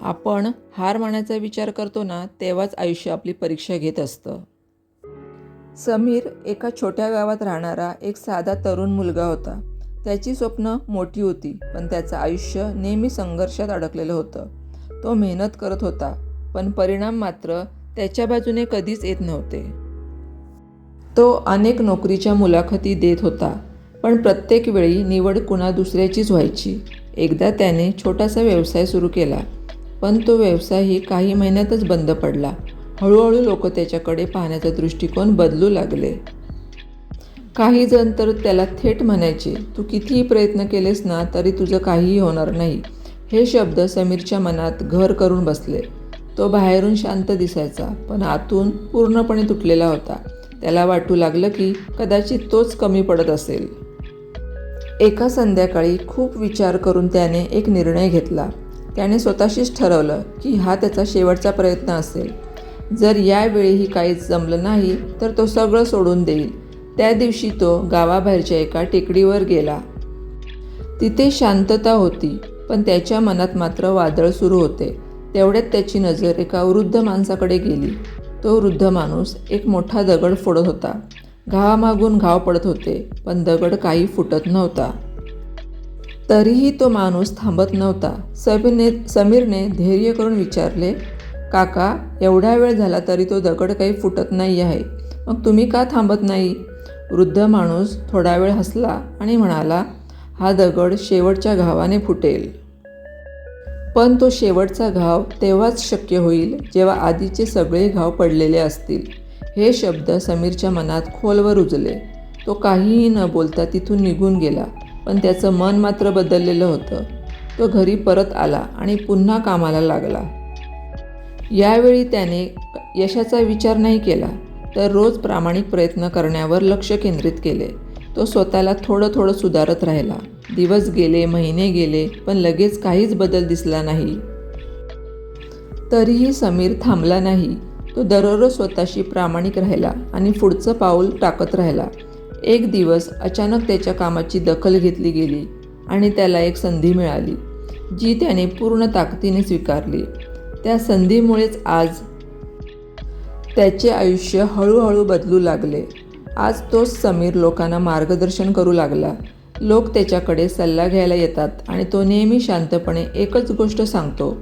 आपण हार मानायचा विचार करतो ना तेव्हाच आयुष्य आपली परीक्षा घेत असतं. समीर एका छोट्या गावात राहणारा एक साधा तरुण मुलगा होता. त्याची स्वप्न मोठी होती पण त्याचं आयुष्य नेहमी संघर्षात अडकलेलं होतं. तो मेहनत करत होता पण परिणाम मात्र त्याच्या बाजूने कधीच येत नव्हते. तो अनेक नोकरीच्या मुलाखती देत होता पण प्रत्येक वेळी निवड कुणा दुसऱ्याचीच व्हायची. एकदा त्याने छोटासा व्यवसाय सुरू केला. पण तो व्यवसायही काही महिन्यातच बंद पडला. हळूहळू लोक त्याच्याकडे पाहण्याचा दृष्टिकोन बदलू लागले. काही जण तर त्याला थेट म्हणायचे तू कितीही प्रयत्न केलेस ना तरी तुझं काहीही होणार नाही. हे शब्द समीरच्या मनात घर करून बसले. तो बाहेरून शांत दिसायचा पण आतून पूर्णपणे तुटलेला होता. त्याला वाटू लागलं की कदाचित तोच कमी पडत असेल. एका संध्याकाळी खूप विचार करून त्याने एक निर्णय घेतला. त्याने स्वतःशीच ठरवलं की हा त्याचा शेवटचा प्रयत्न असेल. जर यावेळीही काहीच जमलं नाही तर तो सगळं सोडून देईल. त्या दिवशी तो गावाबाहेरच्या एका टेकडीवर गेला. तिथे शांतता होती पण त्याच्या मनात मात्र वादळ सुरू होते. तेवढ्यात त्याची नजर एका वृद्ध माणसाकडे गेली. तो वृद्ध माणूस एक मोठा दगड फोडत होता. घावामागून घाव पडत होते पण दगड काही फुटत नव्हता. तरीही तो माणूस थांबत नव्हता. समीरने समीरने धैर्य करून विचारले काका एवढा वेळ झाला तरी तो दगड काही फुटत नाही आहे. मग तुम्ही का थांबत नाही? वृद्ध माणूस थोडा वेळ हसला आणि म्हणाला हा दगड शेवटच्या घावाने फुटेल. पण तो शेवटचा घाव तेव्हाच शक्य होईल जेव्हा आधीचे सगळे घाव पडलेले असतील. हे शब्द समीरच्या मनात खोलवर रुजले तो काहीही न बोलता तिथून निघून गेला. पण त्याचं मन मात्र बदललेलं होतं. तो घरी परत आला आणि पुन्हा कामाला लागला. यावेळी त्याने यशाचा विचार नाही केला तर रोज प्रामाणिक प्रयत्न करण्यावर लक्ष केंद्रित केले. तो स्वतःला थोडं थोडं सुधारत राहिला. दिवस गेले महिने गेले पण लगेच काहीच बदल दिसला नाही. तरीही समीर थांबला नाही. तो दररोज स्वतःशी प्रामाणिक राहिला आणि पुढचं पाऊल टाकत राहिला. एक दिवस अचानक त्याच्या कामाची दखल घेतली गेली आणि त्याला एक संधी मिळाली जी त्याने पूर्ण ताकदीने स्वीकारली. त्या संधीमुळेच आज त्याचे आयुष्य हळूहळू बदलू लागले. आज तोच समीर लोकांना मार्गदर्शन करू लागला. लोक त्याच्याकडे सल्ला घ्यायला येतात आणि तो नेहमी शांतपणे एकच गोष्ट सांगतो.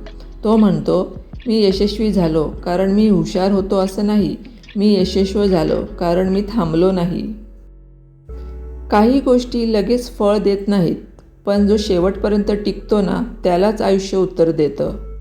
तो म्हणतो मी यशस्वी झालो कारण मी हुशार होतो असं नाही. मी यशस्वी झालो कारण मी थांबलो नाही. काही गोष्टी लगेच फळ देत नाहीत पण जो शेवटपर्यंत टिकतो ना त्यालाच आयुष्य उत्तर देतं.